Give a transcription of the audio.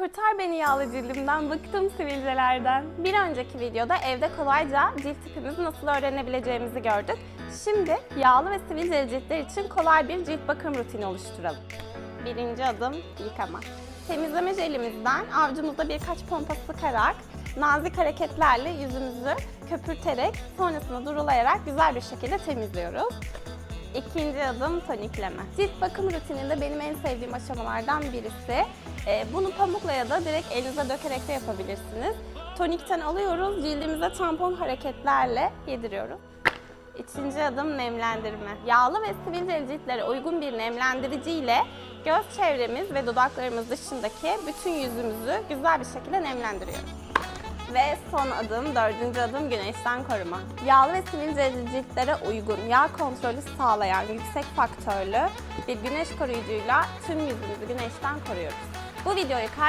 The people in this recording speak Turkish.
Kurtar beni yağlı cildimden, bıktım sivilcelerden. Bir önceki videoda evde kolayca cilt tipimizi nasıl öğrenebileceğimizi gördük. Şimdi yağlı ve sivilceli ciltler için kolay bir cilt bakım rutini oluşturalım. Birinci adım yıkama. Temizleme jelimizden avcumuzda birkaç pompa sıkarak nazik hareketlerle yüzümüzü köpürterek sonrasında durulayarak güzel bir şekilde temizliyoruz. İkinci adım tonikleme. Cilt bakım rutininde benim en sevdiğim aşamalardan birisi. Ee, bunu pamukla ya da direkt elinize dökerek de yapabilirsiniz. Tonikten alıyoruz, cildimize tampon hareketlerle yediriyoruz. İkinci adım nemlendirme. Yağlı ve sivilceli ciltlere uygun bir nemlendirici ile göz çevremiz ve dudaklarımız dışındaki bütün yüzümüzü güzel bir şekilde nemlendiriyoruz. Ve son adım, dördüncü adım güneşten koruma. Yağlı ve sivilceli ciltlere uygun, yağ kontrolü sağlayan yüksek faktörlü bir güneş koruyucuyla tüm yüzümüzü güneşten koruyoruz. Bu videoyu